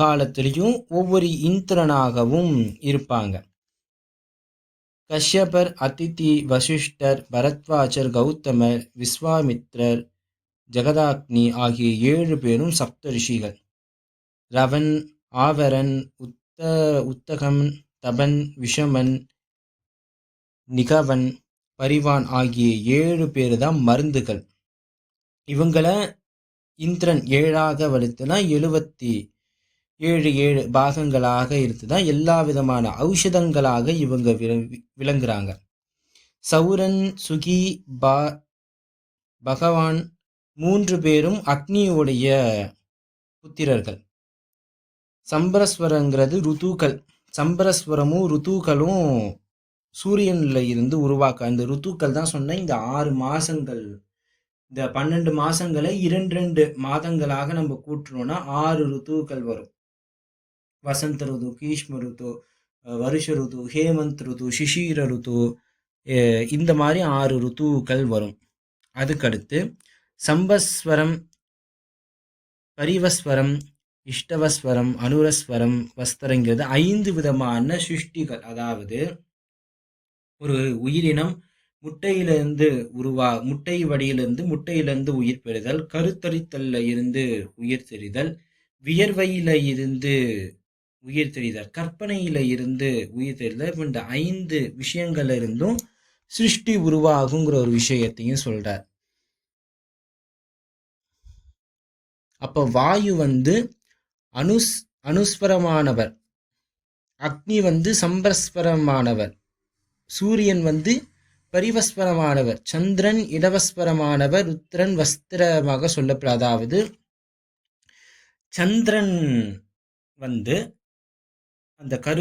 காலத்திலையும் ஒவ்வொரு இந்திரனாகவும் இருப்பாங்க. கஷ்யபர் அதித்தி வசிஷ்டர் பரத்வாஜர் கௌதமர் விஸ்வாமித்ரர் ஜெகதாக்னி ஆகிய ஏழு பேரும் சப்தரிஷிகள் ரவன் ஆவரன் உத்த உத்தகம் தபன் விஷமன் நிகவன் பரிவான் ஆகிய ஏழு பேர் தான் மருந்துகள். இவங்கள இந்திரன் ஏழாக வலுத்துனா எழுபத்தி ஏழு ஏழு பாகங்களாக இருந்து தான் எல்லா விதமான ஔஷதங்களாக இவங்க விளங்குறாங்க. சௌரன் சுகி பா பகவான் மூன்று பேரும் அக்னியுடைய புத்திரர்கள். சம்பரஸ்வரங்கிறது ருத்துக்கள். சம்பரஸ்வரமும் ருத்துக்களும் சூரியன்ல இருந்து உருவாக்க அந்த ருத்துக்கள் தான் சொன்ன இந்த ஆறு மாசங்கள் இந்த பன்னெண்டு மாசங்களை இரண்டு ரெண்டு மாதங்களாக நம்ம கூட்டுறோம்னா ஆறு ருத்துக்கள் வரும். வசந்த ருது கீஷ்ம ருது வருஷ ருது ஹேமந்த் ருது சிஷீர ருது இந்த மாதிரி ஆறு ருத்துக்கள் வரும் அதுக்கடுத்து சம்பஸ்வரம் பரிவஸ்வரம் இஷ்டவஸ்வரம் அனுரஸ்வரம் வஸ்தரங்கிறது ஐந்து விதமான சிருஷ்டிகள் அதாவது ஒரு உயிரினம் முட்டையிலிருந்து உருவா முட்டை வடியிலிருந்து முட்டையிலிருந்து உயிர் பெறுதல் கருத்தரித்தல்ல இருந்து உயிர் தெரிதல் வியர்வையில இருந்து உயிர் தெரிதல். கற்பனையில இருந்து உயிர் தெரிதல். இந்த ஐந்து விஷயங்கள்ல இருந்தும் சிருஷ்டி உருவாகுங்கிற ஒரு விஷயத்தையும் சொல்றார். அப்ப வாயு வந்து அனுஸ் அனுஸ்வரமானவர். அக்னி வந்து சம்பரஸ்வரமானவர் சூரியன் வந்து பரிவஸ்வரமானவர். சந்திரன் இடவஸ்வரமானவர். ருத்ரன் வஸ்திரமாக சொல்லப்படும் அதாவது சந்திரன் வந்து அந்த கரு